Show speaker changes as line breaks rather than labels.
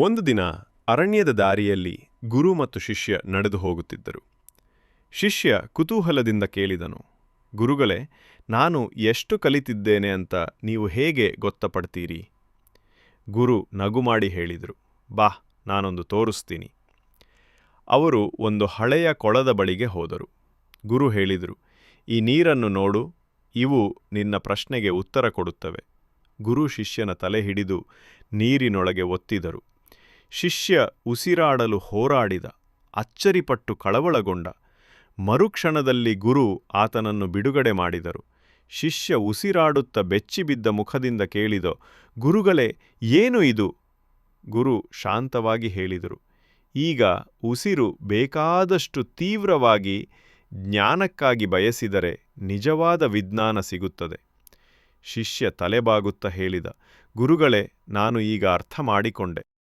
ಒಂದು ದಿನ ಅರಣ್ಯದ ದಾರಿಯಲ್ಲಿ ಗುರು ಮತ್ತು ಶಿಷ್ಯ ನಡೆದು ಹೋಗುತ್ತಿದ್ದರು. ಶಿಷ್ಯ ಕುತೂಹಲದಿಂದ ಕೇಳಿದನು, ಗುರುಗಳೇ, ನಾನು ಎಷ್ಟು ಕಲಿತಿದ್ದೇನೆ ಅಂತ ನೀವು ಹೇಗೆ ಗೊತ್ತಪಡ್ತೀರಿ? ಗುರು ನಗು ಮಾಡಿ ಹೇಳಿದರು, ಬಾ, ನಾನೊಂದು ತೋರಿಸ್ತೀನಿ. ಅವರು ಒಂದು ಹಳೆಯ ಕೊಳದ ಬಳಿಗೆ ಹೋದರು. ಗುರು ಹೇಳಿದರು, ಈ ನೀರನ್ನು ನೋಡು, ಇವು ನಿನ್ನ ಪ್ರಶ್ನೆಗೆ ಉತ್ತರ ಕೊಡುತ್ತವೆ. ಗುರು ಶಿಷ್ಯನ ತಲೆ ಹಿಡಿದು ನೀರಿನೊಳಗೆ ಒತ್ತಿದರು. ಶಿಷ್ಯ ಉಸಿರಾಡಲು ಹೋರಾಡಿದ, ಅಚ್ಚರಿಪಟ್ಟು ಕಳವಳಗೊಂಡ, ಮರುಕ್ಷಣದಲ್ಲಿ ಗುರು ಆತನನ್ನು ಬಿಡುಗಡೆ ಮಾಡಿದರು. ಶಿಷ್ಯ ಉಸಿರಾಡುತ್ತ ಬೆಚ್ಚಿಬಿದ್ದ ಮುಖದಿಂದ ಕೇಳಿದ, ಗುರುಗಳೇ, ಏನು ಇದು? ಗುರು ಶಾಂತವಾಗಿ ಹೇಳಿದರು. ಈಗ ಉಸಿರು ಬೇಕಾದಷ್ಟು ತೀವ್ರವಾಗಿ ಜ್ಞಾನಕ್ಕಾಗಿ ಬಯಸಿದರೆ ನಿಜವಾದ ವಿಜ್ಞಾನ ಸಿಗುತ್ತದೆ. ಶಿಷ್ಯ ತಲೆಬಾಗುತ್ತಾ ಹೇಳಿದ, ಗುರುಗಳೇ, ನಾನು ಈಗ ಅರ್ಥ ಮಾಡಿಕೊಂಡೆ.